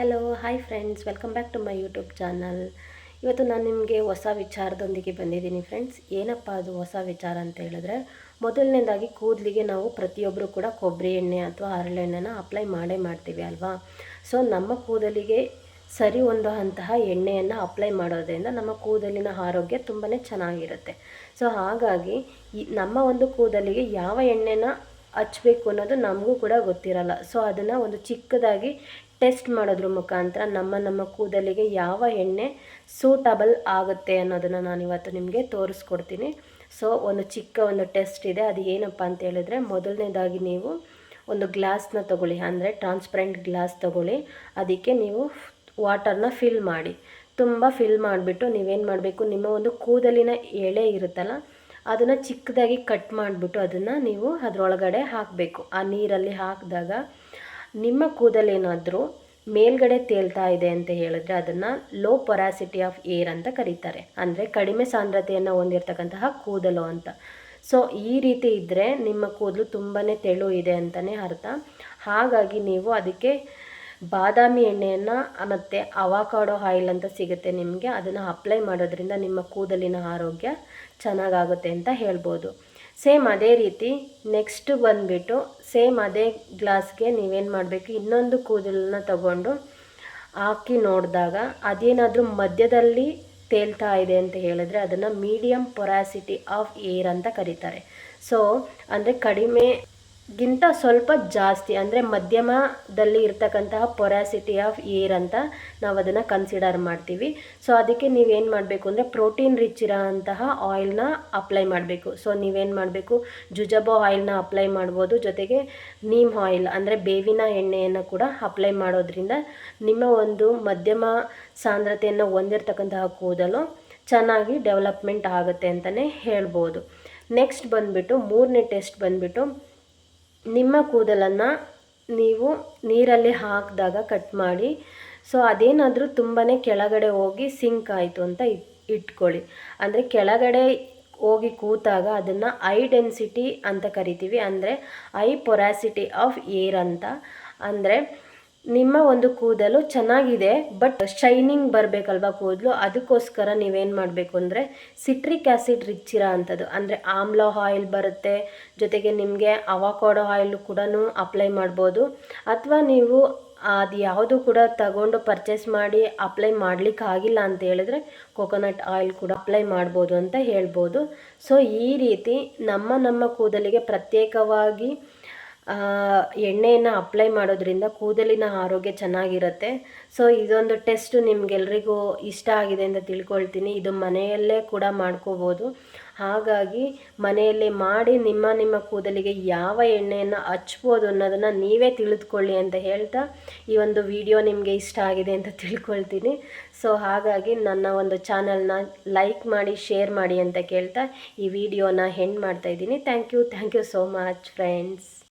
Hello hi friends welcome back to my YouTube channel ಇವತ್ತು ನಾನು ನಿಮಗೆ ಹೊಸ ವಿಚಾರದೊಂದಿಗೆ ಬಂದಿದ್ದೀನಿ ಫ್ರೆಂಡ್ಸ್ ಏನಪ್ಪ ಅದು ಹೊಸ ವಿಚಾರ ಅಂತ ಹೇಳಿದ್ರೆ, ಮೊದಲನೇದಾಗಿ ಕೂದಲಿಗೆ ನಾವು ಪ್ರತಿಯೊಬ್ಬರು ಕೂಡ ಕೊಬ್ಬರಿ ಎಣ್ಣೆ ಅಥವಾ ಹರಳೆಣ್ಣೆನ ಅಪ್ಲೈ ಮಾಡೇ ಮಾಡ್ತೀವಿ ಅಲ್ವಾ? ಸೊ ನಮ್ಮ ಕೂದಲಿಗೆ ಸರಿ ಹೊಂದುವಂತಹ ಎಣ್ಣೆಯನ್ನು ಅಪ್ಲೈ ಮಾಡೋದ್ರಿಂದ ನಮ್ಮ ಕೂದಲಿನ ಆರೋಗ್ಯ ತುಂಬಾ ಚೆನ್ನಾಗಿರುತ್ತೆ. ಸೊ ಹಾಗಾಗಿ ನಮ್ಮ ಒಂದು ಕೂದಲಿಗೆ ಯಾವ ಎಣ್ಣೆನ ಹಚ್ಬೇಕು ಅನ್ನೋದು ನಮಗೂ ಕೂಡ ಗೊತ್ತಿರಲ್ಲ. ಸೊ ಅದನ್ನು ಒಂದು ಚಿಕ್ಕದಾಗಿ ಟೆಸ್ಟ್ ಮಾಡೋದ್ರ ಮುಖಾಂತರ ನಮ್ಮ ನಮ್ಮ ಕೂದಲಿಗೆ ಯಾವ ಎಣ್ಣೆ ಸೂಟಬಲ್ ಆಗುತ್ತೆ ಅನ್ನೋದನ್ನು ನಾನು ಇವತ್ತು ನಿಮಗೆ ತೋರಿಸ್ಕೊಡ್ತೀನಿ. ಸೊ ಒಂದು ಚಿಕ್ಕ ಒಂದು ಟೆಸ್ಟ್ ಇದೆ. ಅದು ಏನಪ್ಪ ಅಂತ ಹೇಳಿದ್ರೆ, ಮೊದಲನೇದಾಗಿ ನೀವು ಒಂದು ಗ್ಲಾಸ್ನ ತಗೊಳ್ಳಿ. ಅಂದರೆ ಟ್ರಾನ್ಸ್ಪರೆಂಟ್ ಗ್ಲಾಸ್ ತಗೊಳ್ಳಿ. ಅದಕ್ಕೆ ನೀವು ವಾಟರ್ನ ಫಿಲ್ ಮಾಡಿ. ತುಂಬ ಫಿಲ್ ಮಾಡಿಬಿಟ್ಟು ನೀವೇನು ಮಾಡಬೇಕು, ನಿಮ್ಮ ಒಂದು ಕೂದಲಿನ ಎಳೆ ಇರುತ್ತಲ್ಲ ಅದನ್ನು ಚಿಕ್ಕದಾಗಿ ಕಟ್ ಮಾಡಿಬಿಟ್ಟು ಅದನ್ನು ನೀವು ಅದರೊಳಗಡೆ ಹಾಕಬೇಕು. ಆ ನೀರಲ್ಲಿ ಹಾಕಿದಾಗ ನಿಮ್ಮ ಕೂದಲೇನಾದರೂ ಮೇಲ್ಗಡೆ ತೇಲ್ತಾ ಇದೆ ಅಂತ ಹೇಳಿದ್ರೆ ಅದನ್ನು ಲೋ ಪೊರಾಸಿಟಿ ಆಫ್ ಏರ್ ಅಂತ ಕರೀತಾರೆ. ಅಂದರೆ ಕಡಿಮೆ ಸಾಂದ್ರತೆಯನ್ನು ಹೊಂದಿರತಕ್ಕಂತಹ ಕೂದಲು ಅಂತ. ಸೊ ಈ ರೀತಿ ಇದ್ದರೆ ನಿಮ್ಮ ಕೂದಲು ತುಂಬಾ ತೆಳು ಇದೆ ಅಂತಲೇ ಅರ್ಥ. ಹಾಗಾಗಿ ನೀವು ಅದಕ್ಕೆ ಬಾದಾಮಿ ಎಣ್ಣೆಯನ್ನು ಮತ್ತು ಅವಾಕಾಡೋ ಆಯಿಲ್ ಅಂತ ಸಿಗುತ್ತೆ ನಿಮಗೆ. ಅದನ್ನು ಅಪ್ಲೈ ಮಾಡೋದ್ರಿಂದ ನಿಮ್ಮ ಕೂದಲಿನ ಆರೋಗ್ಯ ಚೆನ್ನಾಗಾಗುತ್ತೆ ಅಂತ ಹೇಳ್ಬೋದು. ಸೇಮ್ ಅದೇ ರೀತಿ ನೆಕ್ಸ್ಟ್ ಬಂದುಬಿಟ್ಟು ಸೇಮ್ ಅದೇ ಗ್ಲಾಸ್ಗೆ ನೀವೇನು ಮಾಡಬೇಕು? ಇನ್ನೊಂದು ಕೂದಲನ್ನ ತಗೊಂಡು ಹಾಕಿ ನೋಡಿದಾಗ ಅದೇನಾದರೂ ಮಧ್ಯದಲ್ಲಿ ತೇಲ್ತಾ ಇದೆ ಅಂತ ಹೇಳಿದ್ರೆ ಅದನ್ನು ಮೀಡಿಯಮ್ ಪೊರಾಸಿಟಿ ಆಫ್ ಏರ್ ಅಂತ ಕರೀತಾರೆ. ಸೊ ಅಂದರೆ ಕಡಿಮೆ ಗಿಂತ ಸ್ವಲ್ಪ ಜಾಸ್ತಿ, ಅಂದರೆ ಮಧ್ಯಮದಲ್ಲಿ ಇರ್ತಕ್ಕಂತಹ ಪೊರಾಸಿಟಿ ಆಫ್ ಏರ್ ಅಂತ ನಾವು ಅದನ್ನು ಕನ್ಸಿಡರ್ ಮಾಡ್ತೀವಿ. ಸೊ ಅದಕ್ಕೆ ನೀವೇನು ಮಾಡಬೇಕು ಅಂದರೆ ಪ್ರೋಟೀನ್ ರಿಚ್ ಇರೋ ಅಂತಹ ಆಯಿಲ್ನ ಅಪ್ಲೈ ಮಾಡಬೇಕು. ಸೊ ನೀವೇನು ಮಾಡಬೇಕು? ಜುಜಬೋ ಆಯಿಲ್ನ ಅಪ್ಲೈ ಮಾಡ್ಬೋದು. ಜೊತೆಗೆ ನೀಮ್ ಆಯಿಲ್ ಅಂದರೆ ಬೇವಿನ ಎಣ್ಣೆಯನ್ನು ಕೂಡ ಅಪ್ಲೈ ಮಾಡೋದ್ರಿಂದ ನಿಮ್ಮ ಒಂದು ಮಧ್ಯಮ ಸಾಂದ್ರತೆಯನ್ನು ಹೊಂದಿರತಕ್ಕಂತಹ ಕೂದಲು ಚೆನ್ನಾಗಿ ಡೆವಲಪ್ಮೆಂಟ್ ಆಗುತ್ತೆ ಅಂತಲೇ ಹೇಳ್ಬೋದು. ನೆಕ್ಸ್ಟ್ ಬಂದುಬಿಟ್ಟು, ಮೂರನೇ ಟೆಸ್ಟ್ ಬಂದುಬಿಟ್ಟು ನಿಮ್ಮ ಕೂದಲನ್ನು ನೀವು ನೀರಲ್ಲಿ ಹಾಕಿದಾಗ ಕಟ್ ಮಾಡಿ. ಸೊ ಅದೇನಾದರೂ ತುಂಬಾ ಕೆಳಗಡೆ ಹೋಗಿ ಸಿಂಕ್ ಆಯಿತು ಅಂತ ಇಟ್, ಇಟ್ಕೊಳ್ಳಿ. ಅಂದರೆ ಕೆಳಗಡೆ ಹೋಗಿ ಕೂತಾಗ ಅದನ್ನು ಐ ಡೆನ್ಸಿಟಿ ಅಂತ ಕರಿತೀವಿ. ಅಂದರೆ ಐ ಪೊರಾಸಿಟಿ ಆಫ್ ಏರ್ ಅಂತ. ಅಂದರೆ ನಿಮ್ಮ ಒಂದು ಕೂದಲು ಚೆನ್ನಾಗಿದೆ ಬಟ್ ಶೈನಿಂಗ್ ಬರಬೇಕಲ್ವಾ ಕೂದಲು? ಅದಕ್ಕೋಸ್ಕರ ನೀವೇನು ಮಾಡಬೇಕು ಅಂದರೆ ಸಿಟ್ರಿಕ್ ಆ್ಯಸಿಡ್ ರಿಚ್ ಇರೋ ಅಂಥದ್ದು. ಅಂದರೆ ಆಮ್ಲ ಆಯಿಲ್ ಬರುತ್ತೆ, ಜೊತೆಗೆ ನಿಮಗೆ ಅವಾಕಾಡೋ ಆಯಿಲ್ ಕೂಡ ಅಪ್ಲೈ ಮಾಡ್ಬೋದು. ಅಥವಾ ನೀವು ಅದು ಯಾವುದು ಕೂಡ ತಗೊಂಡು ಪರ್ಚೇಸ್ ಮಾಡಿ ಅಪ್ಲೈ ಮಾಡಲಿಕ್ಕೆ ಆಗಿಲ್ಲ ಅಂತ ಹೇಳಿದ್ರೆ ಕೊಕೊನಟ್ ಆಯಿಲ್ ಕೂಡ ಅಪ್ಲೈ ಮಾಡ್ಬೋದು ಅಂತ ಹೇಳ್ಬೋದು. ಸೊ ಈ ರೀತಿ ನಮ್ಮ ನಮ್ಮ ಕೂದಲಿಗೆ ಪ್ರತ್ಯೇಕವಾಗಿ ಎಣ್ಣೆಯನ್ನು ಅಪ್ಲೈ ಮಾಡೋದ್ರಿಂದ ಕೂದಲಿನ ಆರೋಗ್ಯ ಚೆನ್ನಾಗಿರುತ್ತೆ. ಸೊ ಇದೊಂದು ಟೆಸ್ಟ್ ನಿಮಗೆಲ್ರಿಗೂ ಇಷ್ಟ ಆಗಿದೆ ಅಂತ ತಿಳ್ಕೊಳ್ತೀನಿ. ಇದು ಮನೆಯಲ್ಲೇ ಕೂಡ ಮಾಡ್ಕೋಬೋದು. ಹಾಗಾಗಿ ಮನೆಯಲ್ಲೇ ಮಾಡಿ ನಿಮ್ಮ ನಿಮ್ಮ ಕೂದಲಿಗೆ ಯಾವ ಎಣ್ಣೆಯನ್ನು ಹಚ್ಬೋದು ಅನ್ನೋದನ್ನು ನೀವೇ ತಿಳಿದುಕೊಳ್ಳಿ ಅಂತ ಹೇಳ್ತಾ ಈ ಒಂದು ವಿಡಿಯೋ ನಿಮಗೆ ಇಷ್ಟ ಆಗಿದೆ ಅಂತ ತಿಳ್ಕೊಳ್ತೀನಿ. ಸೊ ಹಾಗಾಗಿ ನನ್ನ ಒಂದು ಚಾನಲ್ನ ಲೈಕ್ ಮಾಡಿ ಶೇರ್ ಮಾಡಿ ಅಂತ ಕೇಳ್ತಾ ಈ ವಿಡಿಯೋನ ಮಾಡ್ತಾ ಮಾಡ್ತಾಯಿದ್ದೀನಿ thank you thank you so much friends